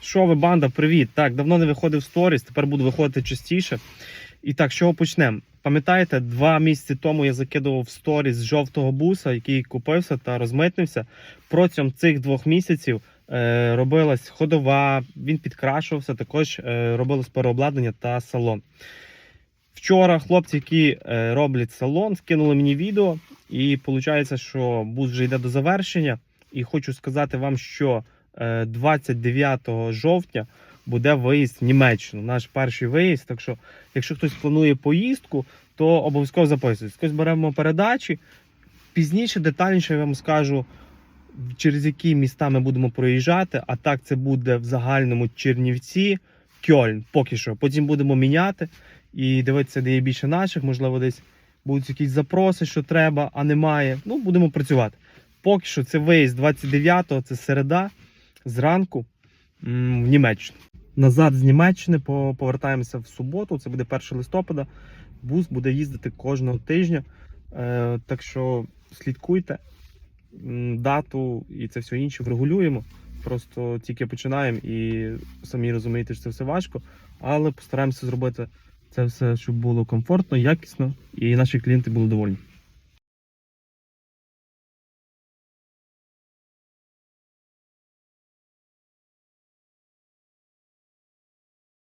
Що ви, банда, привіт. Так, давно не виходив сторіс, тепер буду виходити частіше. І так, з чого почнемо? Пам'ятаєте, два місяці тому я закидував сторіс жовтого буса, який купився та розмитнився. Протягом цих двох місяців е, робилась ходова, він підкрашувався, також е, робилось переобладнання та салон. Вчора хлопці, які е, роблять салон, скинули мені відео, і виходить, що бус вже йде до завершення. І хочу сказати вам, що 29 жовтня буде виїзд в Німеччину. Наш перший виїзд. Так що, якщо хтось планує поїздку, то обов'язково записуйтесь. Ось беремо передачі. Пізніше, детальніше я вам скажу, через які міста ми будемо проїжджати. А так це буде в загальному Чернівці, Кьольн, поки що. Потім будемо міняти і дивитися, де є більше наших, можливо, десь будуть якісь запроси, що треба, а немає. Ну, будемо працювати. Поки що це виїзд 29-го, це середа зранку в Німеччину. Назад з Німеччини повертаємося в суботу. Це буде 1 листопада. Бус буде їздити кожного тижня. Е, так що слідкуйте дату і це все інше врегулюємо. Просто тільки починаємо і самі розумієте, що це все важко, але постараємося зробити це все, щоб було комфортно, якісно, і наші клієнти були довольні.